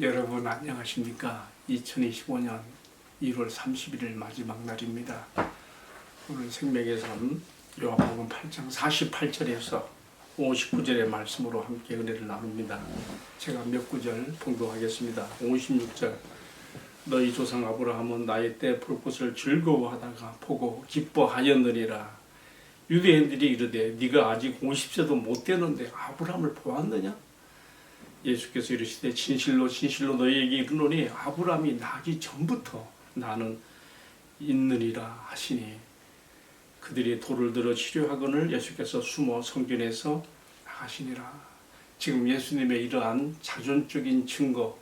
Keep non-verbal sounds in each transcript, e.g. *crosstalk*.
여러분 안녕하십니까? 2025년 1월 31일 마지막 날입니다. 오늘 생명의 삶 요한복음 8장 48절에서 59절의 말씀으로 함께 은혜를 나눕니다. 제가 몇 구절 봉독하겠습니다. 56절 너희 조상 아브라함은 나의 때볼 것을 즐거워하다가 보고 기뻐하였느니라. 유대인들이 이르되 네가 아직 50세도 못 되는데 아브라함을 보았느냐? 예수께서 이르시되 진실로 진실로 너희에게 이르노니 아브라함이 나기 전부터 나는 있느니라 하시니 그들이 돌을 들어 치료하거늘 예수께서 숨어 성전에서 나가시니라. 지금 예수님의 이러한 자존적인 증거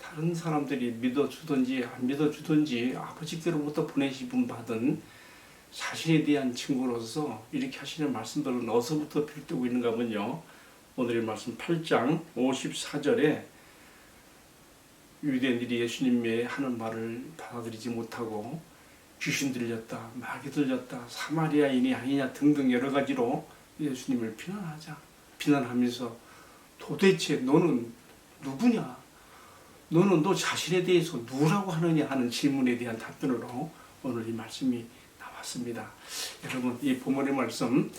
다른 사람들이 믿어주든지 안 믿어주든지 아버지께로부터 보내시분 받은 자신에 대한 증거로서 이렇게 하시는 말씀들은 어디서부터 필두고 있는가 하면요 오늘의 말씀 8장 54절에 유대인들이 예수님의 하는 말을 받아들이지 못하고 귀신 들렸다, 마귀 들렸다, 사마리아인이 아니냐 등등 여러 가지로 예수님을 비난하자. 비난하면서 도대체 너는 누구냐? 너는 너 자신에 대해서 누구라고 하느냐 하는 질문에 대한 답변으로 오늘 이 말씀이 나왔습니다. 여러분 이 본문의 말씀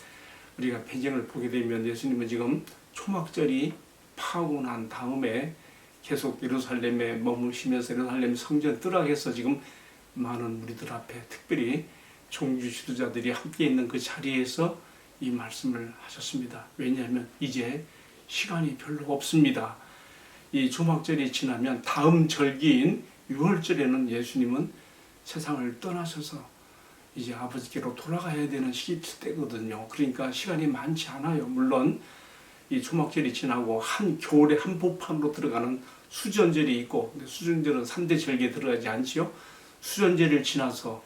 우리가 배경을 보게 되면 예수님은 지금 초막절이 파고 난 다음에 계속 예루살렘에 머무시면서 예루살렘 성전 뜨락해서 지금 많은 우리들 앞에 특별히 종주 지도자들이 함께 있는 그 자리에서 이 말씀을 하셨습니다. 왜냐하면 이제 시간이 별로 없습니다. 이 초막절이 지나면 다음 절기인 6월절에는 예수님은 세상을 떠나셔서 이제 아버지께로 돌아가야 되는 시기 때거든요. 그러니까 시간이 많지 않아요. 물론 이 초막절이 지나고 한 겨울에 한복판으로 들어가는 수전절이 있고 수전절은 3대 절기에 들어가지 않지요. 수전절을 지나서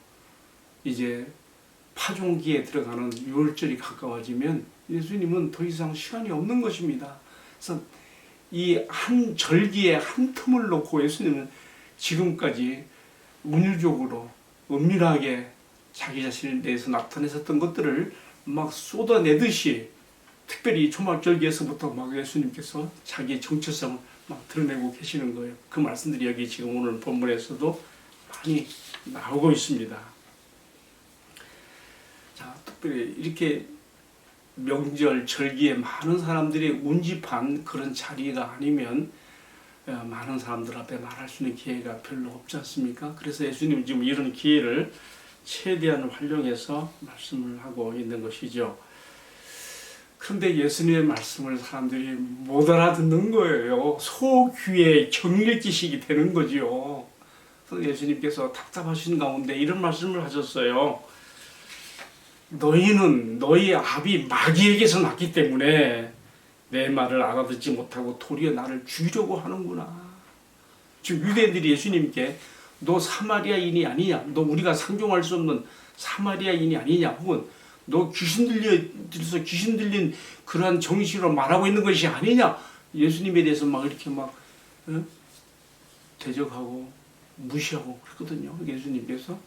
이제 파종기에 들어가는 6월절이 가까워지면 예수님은 더 이상 시간이 없는 것입니다. 그래서 이 한 절기에 한 틈을 놓고 예수님은 지금까지 운율적으로 은밀하게 자기 자신에 대해서 나타내셨던 것들을 막 쏟아내듯이 특별히 초막절기에서부터 막 예수님께서 자기의 정체성을 막 드러내고 계시는 거예요. 그 말씀들이 여기 지금 오늘 본문에서도 많이 나오고 있습니다. 자, 특별히 이렇게 명절, 절기에 많은 사람들이 운집한 그런 자리가 아니면 어, 많은 사람들 앞에 말할 수 있는 기회가 별로 없지 않습니까? 그래서 예수님 지금 이런 기회를 최대한 활용해서 말씀을 하고 있는 것이죠. 그런데 예수님의 말씀을 사람들이 못 알아듣는 거예요. 소귀의 경일지식이 되는 거지요. 그래서 예수님께서 답답하신 가운데 이런 말씀을 하셨어요. 너희는 너희 아비 마귀에게서 났기 때문에 내 말을 알아듣지 못하고 도리어 나를 죽이려고 하는구나. 지금 유대인들이 예수님께 너 사마리아인이 아니냐? 너 우리가 상종할 수 없는 사마리아인이 아니냐? 혹은 너 귀신 들려 들서 귀신 들린 그러한 정신으로 말하고 있는 것이 아니냐? 예수님에 대해서 막 이렇게 막 어? 대적하고 무시하고 그랬거든요. 예수님께서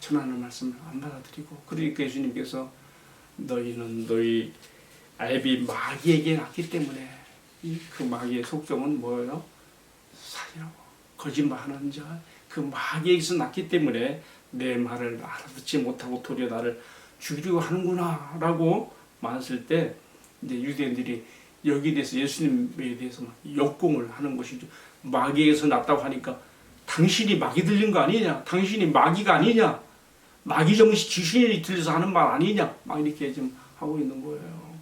전하는 말씀을 안 받아들이고 그러니까 예수님께서 너희는 너희 아비 마귀에게 났기 때문에 이그 마귀의 속성은 뭐예요? 사기라고 거짓말하는 자, 그 마귀에게서 났기 때문에 내 말을 알아듣지 못하고 도리어 나를 죽이려고 하는구나 라고 말했을 때 이제 유대인들이 여기에 대해서 예수님에 대해서 막 역공을 하는 것이죠. 마귀에게서 났다고 하니까 당신이 마귀 들린 거 아니냐? 당신이 마귀가 아니냐? 마귀 정신 귀신이 들려서 하는 말 아니냐? 막 이렇게 지금 하고 있는 거예요.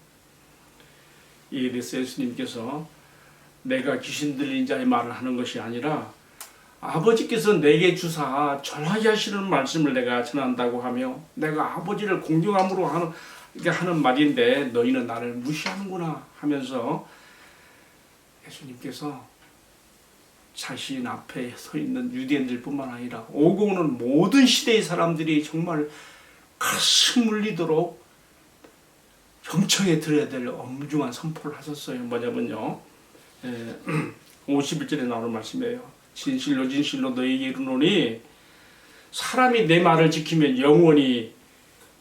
이에 대해서 예수님께서 내가 귀신 들린 자의 말을 하는 것이 아니라 아버지께서 내게 주사 전하게 하시는 말씀을 내가 전한다고 하며 내가 아버지를 공경함으로 하는 이게 하는 말인데 너희는 나를 무시하는구나 하면서 예수님께서 자신 앞에 서 있는 유대인들뿐만 아니라 오고 오는 모든 시대의 사람들이 정말 가슴 울리도록 경청에 들어야 될 엄중한 선포를 하셨어요. 뭐냐면요. *clears throat* 에, 51절에 나오는 말씀이에요. 진실로 진실로 너희에게 이르노니 사람이 내 말을 지키면 영원히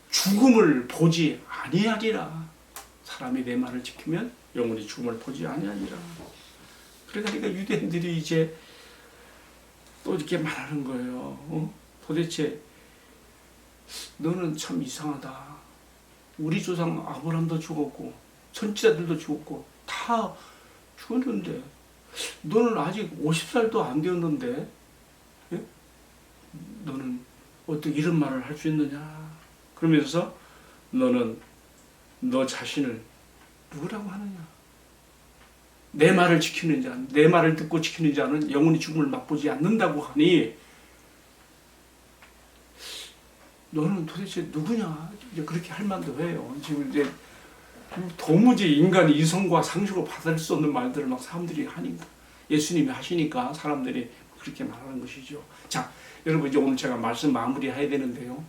죽음을 보지 아니하리라. 사람이 내 말을 지키면 영원히 죽음을 보지 아니하리라. 그러니까 유대인들이 이제 또 이렇게 말하는 거예요. 어? 도대체 너는 참 이상하다. 우리 조상 아브람도 죽었고 선지자들도 죽었고 다 죽었는데 너는 아직 50살도 안 되었는데 예? 너는 어떻게 이런 말을 할 수 있느냐 그러면서 너는 너 자신을 누구라고 하느냐 내 말을 지키는 자, 내 말을 듣고 지키는 자는 영원히 죽음을 맛보지 않는다고 하니 너는 도대체 누구냐 이제 그렇게 할 만도 해요. 지금 이제 도무지 인간의 이성과 상식으로 받아들일 수 없는 말들을 막 사람들이 하니까 예수님이 하시니까 사람들이 그렇게 말하는 것이죠. 자, 여러분 이제 오늘 제가 말씀 마무리해야 되는데요.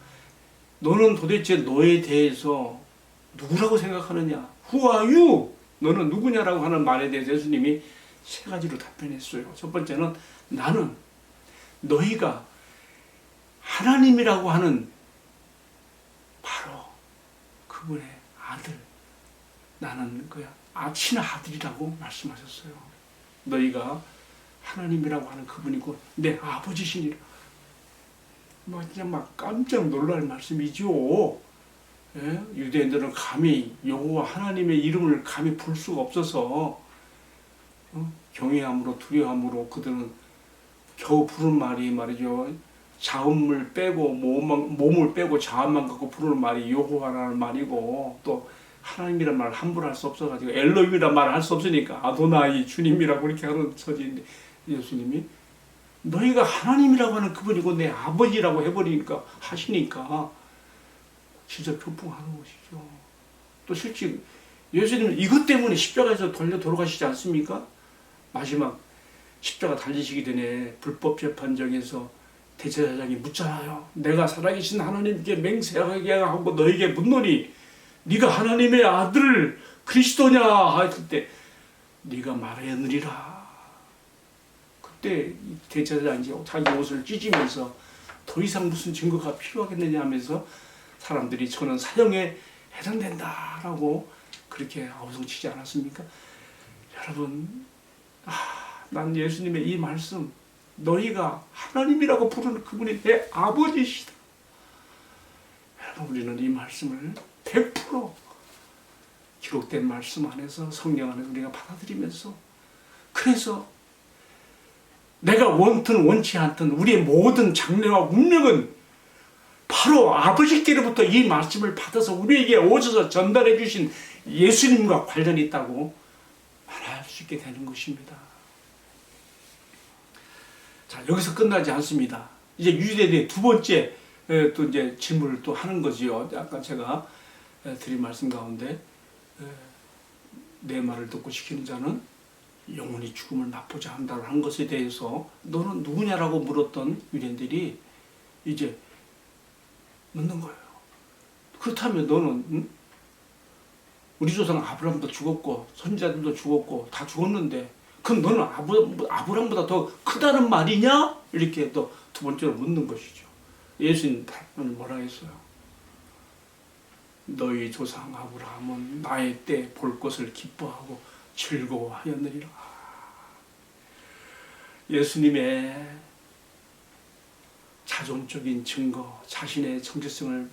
너는 도대체 너에 대해서 누구라고 생각하느냐? Who are you? 너는 누구냐라고 하는 말에 대해서 예수님이 세 가지로 답변했어요. 첫 번째는 나는 너희가 하나님이라고 하는 바로 그분의 아들. 나는 그야 아, 친한 아들이라고 말씀하셨어요. 너희가 하나님이라고 하는 그분이고 내 아버지시니라. 뭐 진짜 막 깜짝 놀랄 말씀이죠. 예? 유대인들은 감히 여호와 하나님의 이름을 감히 부를 수가 없어서 어? 경외함으로 두려움으로 그들은 겨우 부른 말이 말이죠. 자음을 빼고 몸을 빼고 자음만 갖고 부르는 말이 여호와라는 말이고 또 하나님이란 말을 함부로 할 수 없어가지고 엘로임이란 말을 할 수 없으니까 아도나이 주님이라고 이렇게 하는 처지인데 예수님이 너희가 하나님이라고 하는 그분이고 내 아버지라고 해버리니까 하시니까 진짜 교풍하는 것이죠. 또 실제 예수님은 이것 때문에 십자가에서 돌려 돌아가시지 않습니까? 마지막 십자가 달리시기 전에 불법 재판정에서 대제사장이 묻잖아요. 내가 살아계신 하나님께 맹세하게 하고 너에게 묻노니 네가 하나님의 아들 그리스도냐 했을 때 네가 말하였느리라. 그때 대제사장이 자기 옷을 찢으면서 더 이상 무슨 증거가 필요하겠느냐 하면서 사람들이 저는 사형에 해당된다라고 그렇게 아우성치지 않았습니까? 여러분, 아, 난 예수님의 이 말씀, 너희가 하나님이라고 부르는 그분이 내 아버지시다. 여러분, 우리는 이 말씀을 100% 기록된 말씀 안에서 성령 안에서 우리가 받아들이면서 그래서 내가 원든 원치 않든 우리의 모든 장래와 운명은 바로 아버지께로부터 이 말씀을 받아서 우리에게 오셔서 전달해 주신 예수님과 관련이 있다고 말할 수 있게 되는 것입니다. 자, 여기서 끝나지 않습니다. 이제 유대인의 두 번째 에, 또 이제 질문을 또 하는 거지요. 아까 제가 에, 드린 말씀 가운데 에, 내 말을 듣고 지키는 자는 영원히 죽음을 한다고 한 것에 대해서 너는 누구냐라고 물었던 유대인들이 이제 묻는 거예요. 그렇다면 너는 응? 우리 조상 아브라함도 죽었고 선지자들도 죽었고 다 죽었는데 그럼 너는 아브, 아브라함보다 더 크다는 말이냐? 이렇게 또 두 번째로 묻는 것이죠. 예수님 뭐라 했어요? 너희 조상 아브라함은 나의 때 볼 것을 기뻐하고 즐거워하였느니라. 예수님의 자존적인 증거, 자신의 정체성을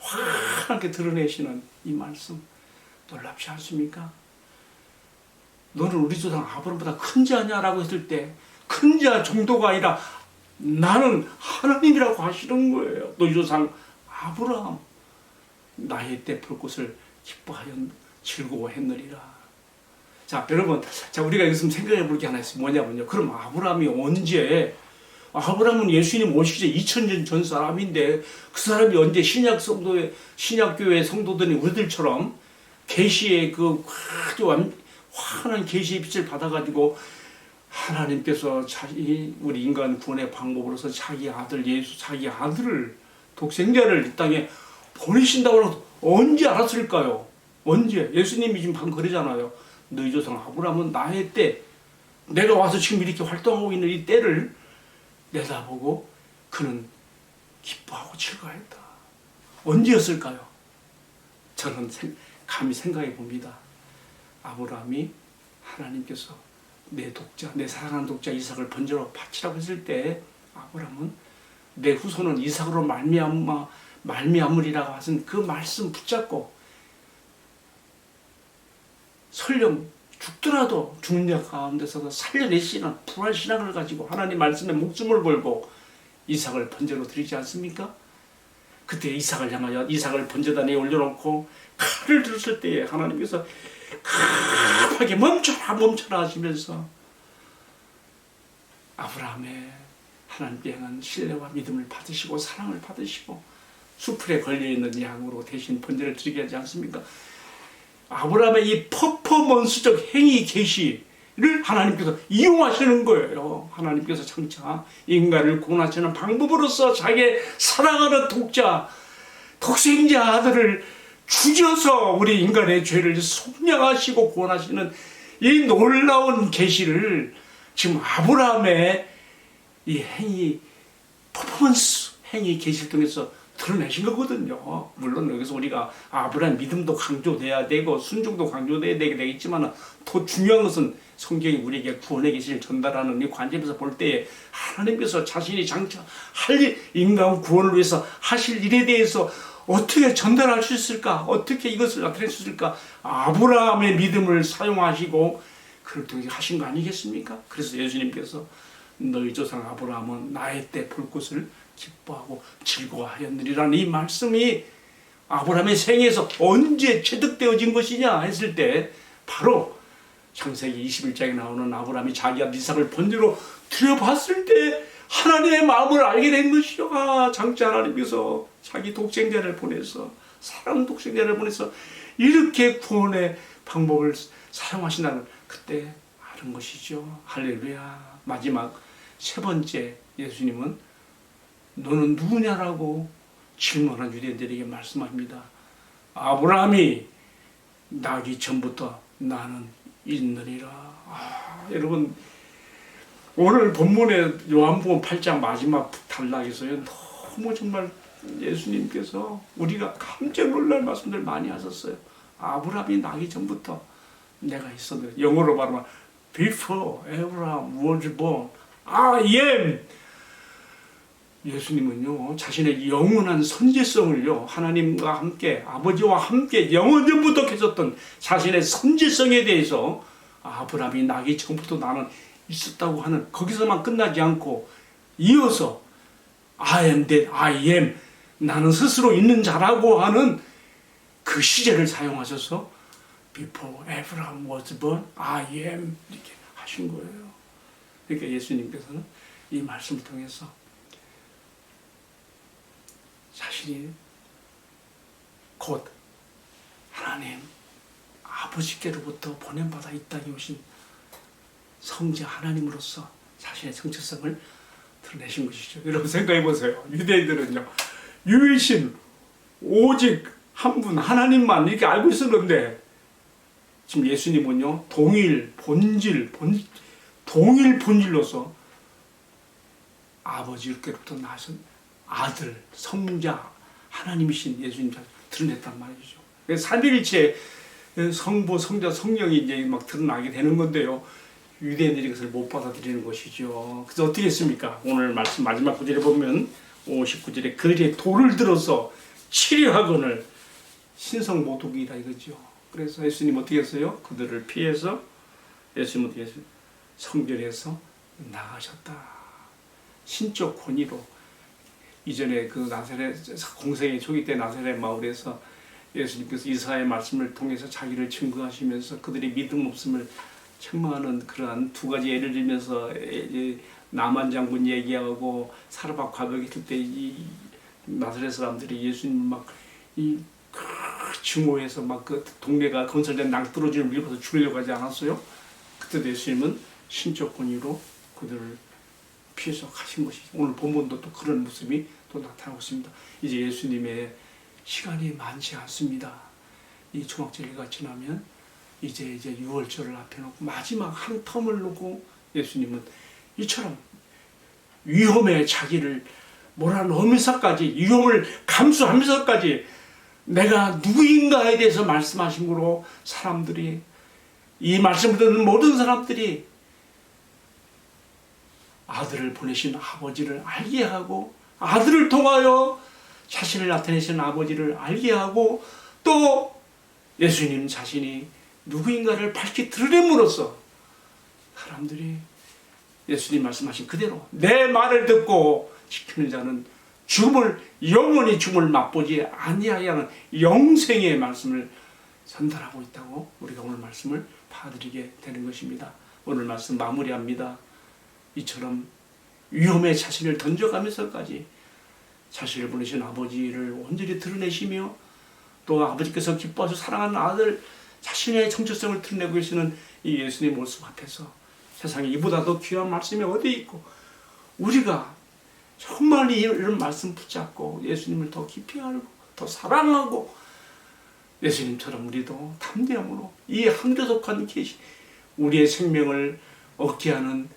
환하게 드러내시는 이 말씀 놀랍지 않습니까? 너는 우리 조상 아브라함보다 큰 자냐라고 했을 때 큰 자 정도가 아니라 나는 하나님이라고 하시는 거예요. 너희 조상 아브라함 나의 때볼 것을 기뻐하여 즐거워했느리라. 자, 여러분, 자 우리가 여기서 생각해 볼 게 하나 있어요. 뭐냐면요. 그럼 아브라함이 언제 아브라함은 예수님 오시기 전에 2000년 전 사람인데 그 사람이 언제 신약 성도의 신약 교회 성도들이 우리들처럼 계시의 그 아주 완- 환한 계시의 빛을 받아가지고 하나님께서 자기 우리 인간 구원의 방법으로서 자기 아들 예수 자기 아들을 독생자를 이 땅에 보내신다고 언제 알았을까요? 언제? 예수님이 지금 방금 그러잖아요. 너희 조상 아브라함은 나의 때 내가 와서 지금 이렇게 활동하고 있는 이 때를 내다보고 그는 기뻐하고 즐거워했다. 언제였을까요? 저는 생- 감히 생각해 봅니다. 아브라함이 하나님께서 내 독자, 내 사랑하는 독자 이삭을 번제로 바치라고 했을 때 아브라함은 내 후손은 이삭으로 말미암아 말미암으리라고 하신 그 말씀 붙잡고 설령 죽더라도 죽는 자 가운데서도 살려내시는 불안 신앙을 가지고 하나님 말씀에 목숨을 걸고 이삭을 번제로 드리지 않습니까? 그때 이삭을 향하여 이삭을 번제단에 올려놓고 칼을 들었을 때에 하나님께서 급하게 멈춰라 멈춰라 하시면서 아브라함의 하나님께 향한 신뢰와 믿음을 받으시고 사랑을 받으시고 수풀에 걸려있는 양으로 대신 번제를 드리게 하지 않습니까? 아브라함의 이 퍼포먼스적 행위 계시를 하나님께서 이용하시는 거예요. 하나님께서 장차 인간을 구원하시는 방법으로서 자기의 사랑하는 독자, 독생자 아들을 죽여서 우리 인간의 죄를 속량하시고 구원하시는 이 놀라운 계시를 지금 아브라함의 이 행위 퍼포먼스 행위 계시를 통해서 드러내신 거거든요. 물론 여기서 우리가 아브라함 믿음도 강조돼야 되고 순종도 강조돼야 되겠지만 더 중요한 것은 성경이 우리에게 구원의 계시를 전달하는 이 관점에서 볼 때에 하나님께서 자신이 장차 할 일, 인간 구원을 위해서 하실 일에 대해서 어떻게 전달할 수 있을까? 어떻게 이것을 나타낼 수 있을까? 아브라함의 믿음을 사용하시고 그를 통해 하신 거 아니겠습니까? 그래서 예수님께서 너희 조상 아브라함은 나의 때 볼 것을 기뻐하고 즐거워하였느리라는 이 말씀이 아브라함의 생에서 언제 체득되어진 것이냐 했을 때 바로 창세기 21장에 나오는 아브라함이 자기 아들 이삭을 번제로 드려봤을 때 하나님의 마음을 알게 된 것이요. 아, 장차 하나님께서 자기 독생자를 보내서 사랑 독생자를 보내서 이렇게 구원의 방법을 사용하신다는 그때 아는 것이죠. 할렐루야. 마지막 세 번째 예수님은 너는 누구냐라고 질문한 유대인들에게 말씀합니다. 아브라함이 나기 전부터 나는 있느니라. 아, 여러분 오늘 본문의 요한복음 8장 마지막 단락에서요 너무 정말 예수님께서 우리가 깜짝 놀랄 말씀들 많이 하셨어요. 아브라함이 나기 전부터 내가 있었는데 영어로 말하면 before Abraham was born, I am. 예수님은요 자신의 영원한 선지성을요 하나님과 함께 아버지와 함께 영원전부터 계셨던 자신의 선지성에 대해서 아브라함이 나기 전부터 나는 있었다고 하는 거기서만 끝나지 않고 이어서 I am that I am 나는 스스로 있는 자라고 하는 그 시제를 사용하셔서 before Abraham was born I am 이렇게 하신 거예요. 그러니까 예수님께서는 이 말씀을 통해서 자신이 곧 하나님 아버지께로부터 보냄받아 이 땅에 오신 성자 하나님으로서 자신의 정체성을 드러내신 것이죠. 여러분 생각해 보세요. 유대인들은요, 유일신 오직 한 분 하나님만 이렇게 알고 있었는데 지금 예수님은요 동일 본질 본 동일 본질로서 아버지께로부터 나선 아들 성자 하나님이신 예수님 잘 드러냈단 말이죠. 삼위일체 성부 성자 성령이 이제 막 드러나게 되는 건데요. 유대인들이 그것을 못 받아들이는 것이죠. 그래서 어떻게 했습니까? 오늘 말씀 마지막 구절에 보면 59절에 그들의 돌을 들어서 치료하거늘 신성 모독이다 이거죠. 그래서 예수님 어떻게 했어요? 그들을 피해서 예수님 어떻게 했어요? 성전에서 나가셨다. 신적 권위로 이전에 그 나사렛 공생의 초기 때 나사렛 마을에서 예수님께서 이사의 말씀을 통해서 자기를 증거하시면서 그들의 믿음 없음을 책망하는 그러한 두 가지 예를 들면서 남한 장군 얘기하고 사르밧 과벽했을 때이 나사렛 사람들이 예수님 막이 증오해서 막 그 동네가 건설된 낭떠러지를 밀고서 죽이려고 하지 않았어요? 그때 예수님은 신적 권위로 그들을 피해서 가신 것이죠. 오늘 본문도 또 그런 모습이 또 나타나고 있습니다. 이제 예수님의 시간이 많지 않습니다. 이 초막절기가 지나면 이제 이제 6월절을 앞에 놓고 마지막 한 텀을 놓고 예수님은 이처럼 위험에 자기를 몰아넣으면서까지 위험을 감수하면서까지 내가 누구인가에 대해서 말씀하심으로 사람들이 이 말씀을 듣는 모든 사람들이 아들을 보내신 아버지를 알게 하고 아들을 통하여 자신을 나타내신 아버지를 알게 하고 또 예수님 자신이 누구인가를 밝히 드러냄으로써 사람들이 예수님 말씀하신 그대로 내 말을 듣고 지키는 자는 죽음을 영원히 죽음을 맛보지 아니하게 하는 영생의 말씀을 전달하고 있다고 우리가 오늘 말씀을 받아들이게 되는 것입니다. 오늘 말씀 마무리합니다. 이처럼 위험에 자신을 던져가면서까지 자신을 보내신 아버지를 온전히 드러내시며 또 아버지께서 기뻐하셔 사랑하는 아들 자신의 정체성을 드러내고 계시는 이 예수님 모습 앞에서 세상에 이보다 더 귀한 말씀이 어디 있고 우리가 정말 이- 이런 말씀 붙잡고 예수님을 더 깊이 알고 더 사랑하고 예수님처럼 우리도 담대함으로 이 항저속한 계시 우리의 생명을 얻게 하는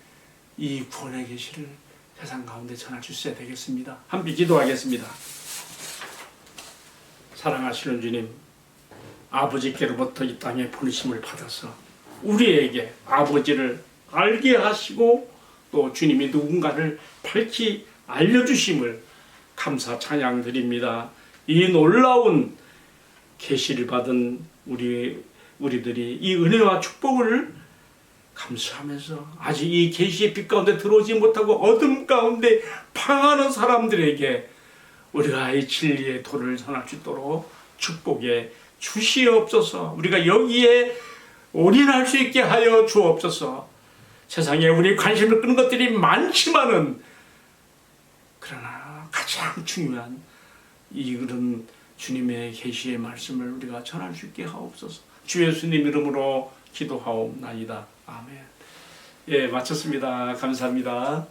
이 구원의 계시를 세상 가운데 전할 수 있어야 되겠습니다. 함께 기도하겠습니다. 사랑하시는 주님, 아버지께로부터 이 땅에 보내심을 받아서 우리에게 아버지를 알게 하시고 또 주님이 누군가를 밝히 알려주심을 감사 찬양 드립니다. 이 놀라운 계시를 받은 우리 우리들이 이 은혜와 축복을 감수하면서 아직 이 계시의 빛 가운데 들어오지 못하고 어둠 가운데 방하는 사람들에게 우리가 이 진리의 도를 전할 수 있도록 축복에 주시옵소서. 우리가 여기에 올인할 수 있게 하여 주옵소서. 세상에 우리 관심을 끄는 것들이 많지만은 그러나 가장 중요한 이 그런 주님의 계시의 말씀을 우리가 전할 수 있게 하옵소서. 주 예수님 이름으로 기도하옵나이다. 아멘. 예, 마쳤습니다. 감사합니다.